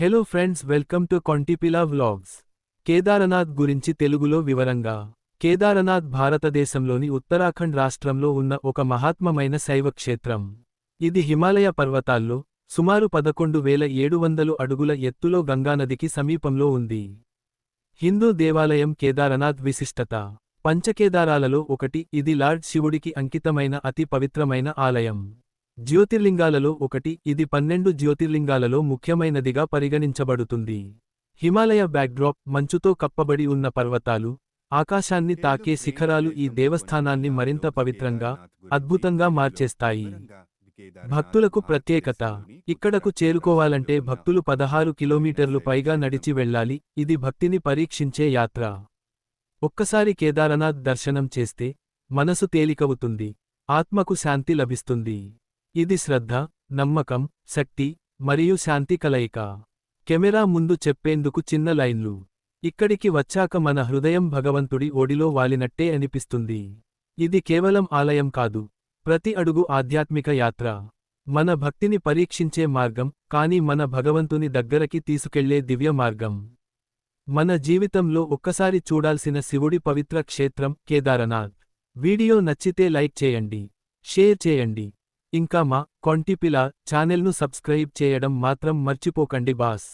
Hello friends welcome to Kontipila vlogs Kedarnath గురించి తెలుగులో వివరంగా. కేదారనాథ్ భారతదేశంలోని ఉత్తరాఖండ్ రాష్ట్రంలో ఉన్న ఒక మహాత్మమైన శైవ క్షేత్రం ఇది హిమాలయ పర్వతాల్లో సుమారు పదకొండు వేల ఏడు వందలు అడుగుల ఎత్తులో గంగానదికి సమీపంలో ఉంది. హిందూ దేవాలయం కేదారనాథ్ విశిష్టత. పంచకేదారాలలో ఒకటి ఇది లార్డ్ శివుడికి అంకితమైన అతి పవిత్రమైన ఆలయం. జ్యోతిర్లింగాలలో ఒకటి ఇది పన్నెండు జ్యోతిర్లింగాలలో ముఖ్యమైనదిగా పరిగణించబడుతుంది. హిమాలయ బ్యాక్డ్రాప్ మంచుతో కప్పబడి ఉన్న పర్వతాలు ఆకాశాన్ని తాకే శిఖరాలు ఈ దేవస్థానాన్ని మరింత పవిత్రంగా అద్భుతంగా మార్చేస్తాయి. భక్తులకు ప్రత్యేకత ఇక్కడకు చేరుకోవాలంటే భక్తులు పదహారు కిలోమీటర్లు పైగా నడిచి వెళ్ళాలి ఇది భక్తిని పరీక్షించే యాత్ర. ఒక్కసారి కేదారనాథ్ దర్శనం చేస్తే మనసు తేలికవుతుంది ఆత్మకు శాంతి లభిస్తుంది. ఇది శ్రద్ధ నమ్మకం శక్తి మరియు శాంతి కలయిక. కెమెరా ముందు చెప్పేందుకు చిన్న లైన్లు. ఇక్కడికి వచ్చాక మన హృదయం భగవంతుడి ఓడిలో వాలినట్టే అనిపిస్తుంది. ఇది కేవలం ఆలయం కాదు. ప్రతి అడుగు ఆధ్యాత్మిక యాత్ర. మన భక్తిని పరీక్షించే మార్గం కాని మన భగవంతుని దగ్గరకి తీసుకెళ్ళే దివ్య మార్గం. మన జీవితంలో ఒక్కసారి చూడాల్సిన శివుడి పవిత్ర క్షేత్రం కేదారనాథ్. వీడియో నచ్చితే లైక్ చేయండి షేర్ చేయండి. ఇంకా మా కొంటిపిల ఛానెల్ను సబ్స్క్రైబ్ చేయడం మాత్రం మర్చిపోకండి బాస్.